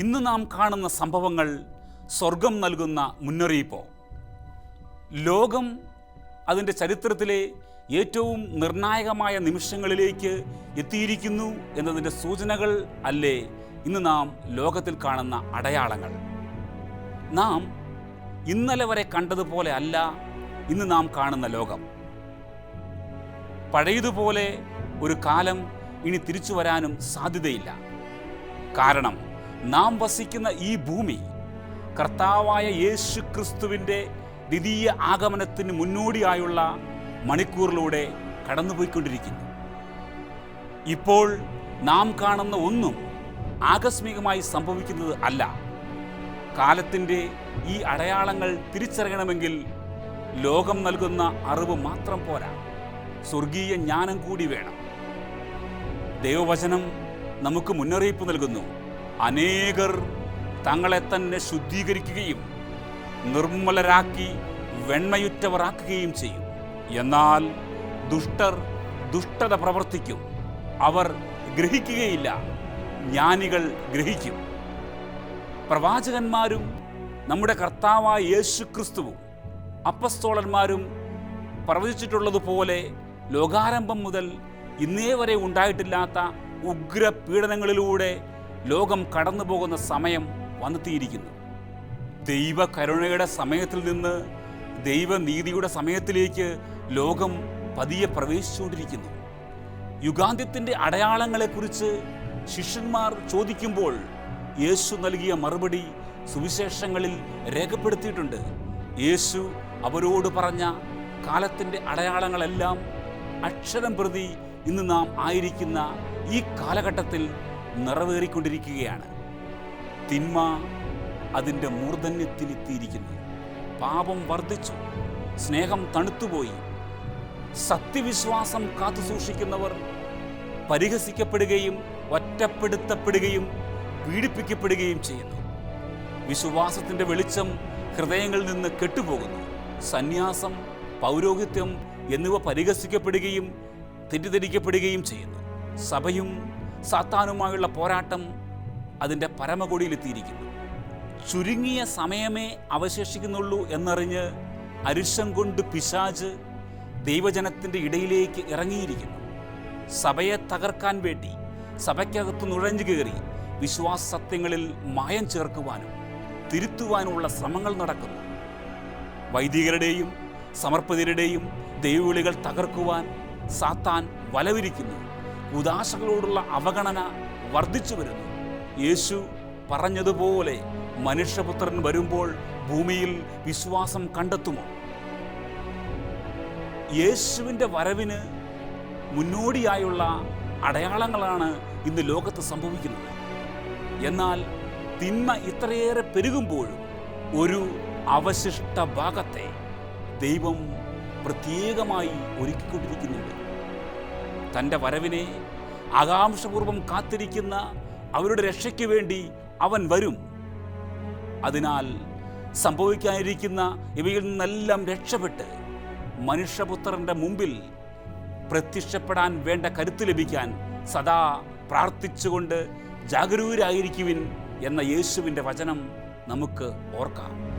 ഇന്ന് നാം കാണുന്ന സംഭവങ്ങൾ സ്വർഗം നൽകുന്ന മുന്നറിയിപ്പോ? ലോകം അതിന്റെ ചരിത്രത്തിലെ ഏറ്റവും നിർണായകമായ നിമിഷങ്ങളിലേക്ക് എത്തിയിരിക്കുന്നു എന്നതിന്റെ സൂചനകൾ അല്ലേ? ഇന്ന് നാം ലോകത്തിൽ കാണുന്ന അടയാളങ്ങൾ. നാം ഇന്നലെ വരെ കണ്ടതുപോലെ അല്ല ഇന്ന് നാം കാണുന്ന ലോകം. പഴയതുപോലെ ഒരു കാലം ഇനി തിരിച്ചു വരാനും സാധ്യതയില്ല. കാരണം നാം വസിക്കുന്ന ഈ ഭൂമി കർത്താവായ യേശു ക്രിസ്തുവിന്റെ ദ്വിതീയ ആഗമനത്തിന് മുന്നോടിയായുള്ള മണിക്കൂറിലൂടെ കടന്നുപോയിക്കൊണ്ടിരിക്കുന്നു. ഇപ്പോൾ നാം കാണുന്ന ഒന്നും ആകസ്മികമായി സംഭവിക്കുന്നത് അല്ല. കാലത്തിന്റെ ഈ അടയാളങ്ങൾ തിരിച്ചറിയണമെങ്കിൽ ലോകം നൽകുന്ന അറിവ് മാത്രം പോരാ. സ്വർഗീയ ജ്ഞാനം കൂടി വേണം. ദൈവവചനം നമുക്ക് മുന്നറിയിപ്പ് നൽകുന്നു. അനേകർ തങ്ങളെ തന്നെ ശുദ്ധീകരിക്കുകയും നിർമ്മലരാക്കി വെണ്മയുറ്റവരാക്കുകയും ചെയ്യും. എന്നാൽ ദുഷ്ടർ ദുഷ്ടത പ്രവർത്തിക്കും. അവർ ഗ്രഹിക്കുകയില്ല. ജ്ഞാനികൾ ഗ്രഹിക്കും. പ്രവാചകന്മാരും നമ്മുടെ കർത്താവായ യേശു ക്രിസ്തുവും അപ്പസ്തോളന്മാരും പ്രവചിച്ചിട്ടുള്ളതുപോലെ ലോകാരംഭം മുതൽ ഇന്നേ വരെ ഉണ്ടായിട്ടില്ലാത്ത ഉഗ്ര പീഡനങ്ങളിലൂടെ ലോകം കടന്നുപോകുന്ന സമയം വന്നെത്തിയിരിക്കുന്നു. ദൈവകരുണയുടെ സമയത്തിൽ നിന്ന് ദൈവനീതിയുടെ സമയത്തിലേക്ക് ലോകം പതിയെ പ്രവേശിച്ചുകൊണ്ടിരിക്കുന്നു. യുഗാന്ത്യത്തിന്റെ അടയാളങ്ങളെക്കുറിച്ച് ശിഷ്യന്മാർ ചോദിക്കുമ്പോൾ യേശു നൽകിയ മറുപടി സുവിശേഷങ്ങളിൽ രേഖപ്പെടുത്തിയിട്ടുണ്ട്. യേശു അവരോട് പറഞ്ഞ കാലത്തിന്റെ അടയാളങ്ങളെല്ലാം അക്ഷരം പ്രതി ഇന്ന് നാം ആയിരിക്കുന്ന ഈ കാലഘട്ടത്തിൽ നിറവേറിക്കൊണ്ടിരിക്കുകയാണ്. തിന്മ അതിന്റെ മൂർധന്യത്തിലെത്തിയിരിക്കുന്നു. പാപം വർദ്ധിച്ചു. സ്നേഹം തണുത്തുപോയി. സത്യവിശ്വാസം കാത്തു സൂക്ഷിക്കുന്നവർ പരിഹസിക്കപ്പെടുകയും ഒറ്റപ്പെടുത്തപ്പെടുകയും പീഡിപ്പിക്കപ്പെടുകയും ചെയ്യുന്നു. വിശ്വാസത്തിന്റെ വെളിച്ചം ഹൃദയങ്ങളിൽ നിന്ന് കെട്ടുപോകുന്നു. സന്യാസം പൗരോഹിത്യം എന്നിവ പരിഹസിക്കപ്പെടുകയും തെറ്റിദ്ധരിക്കപ്പെടുകയും ചെയ്യുന്നു. സഭയും സാത്താനുമായുള്ള പോരാട്ടം അതിന്റെ പരമകൊടിയിലെത്തിയിരിക്കുന്നു. ചുരുങ്ങിയ സമയമേ അവശേഷിക്കുന്നുള്ളൂ എന്നറിഞ്ഞ് അരിശം കൊണ്ട് പിശാജ് ദൈവജനത്തിന്റെ ഇടയിലേക്ക് ഇറങ്ങിയിരിക്കുന്നു. സഭയെ തകർക്കാൻ വേണ്ടി സഭയ്ക്കകത്ത് നുഴഞ്ഞു കയറി വിശ്വാസ സത്യങ്ങളിൽ മായം ചേർക്കുവാനും തിരുത്തുവാനുമുള്ള ശ്രമങ്ങൾ നടക്കുന്നു. വൈദികരുടെയും സമർപ്പിതരുടെയും ദൈവവിളികൾ തകർക്കുവാൻ സാത്താൻ വലവിരിക്കുന്നു. ഉദാശകളോടുള്ള അവഗണന വർദ്ധിച്ചു വരുന്നു. യേശു പറഞ്ഞതുപോലെ മനുഷ്യപുത്രൻ വരുമ്പോൾ ഭൂമിയിൽ വിശ്വാസം കണ്ടെത്തുമോ? യേശുവിന്റെ വരവിന് മുന്നോടിയായുള്ള അടയാളങ്ങളാണ് ഇന്ന് ലോകത്ത് സംഭവിക്കുന്നത്. എന്നാൽ തിന്മ ഇത്രയേറെ പെരുകുമ്പോഴും ഒരു അവശിഷ്ട ഭാഗത്തെ ദൈവം പ്രത്യേകമായി ഒരുക്കിക്കൊണ്ടിരിക്കുന്നുണ്ട്. തന്റെ വരവിനെ ആകാംക്ഷപൂർവം കാത്തിരിക്കുന്ന അവരുടെ രക്ഷയ്ക്ക് വേണ്ടി അവൻ വരും. അതിനാൽ സംഭവിക്കാനിരിക്കുന്ന ഇവയിൽ നിന്നെല്ലാം രക്ഷപ്പെട്ട് മനുഷ്യപുത്രന്റെ മുമ്പിൽ പ്രത്യക്ഷപ്പെടാൻ വേണ്ട കരുത്ത് ലഭിക്കാൻ സദാ പ്രാർത്ഥിച്ചുകൊണ്ട് ജാഗരൂകരായിരിക്കുവിൻ എന്ന യേശുവിന്റെ വചനം നമുക്ക് ഓർക്കാം.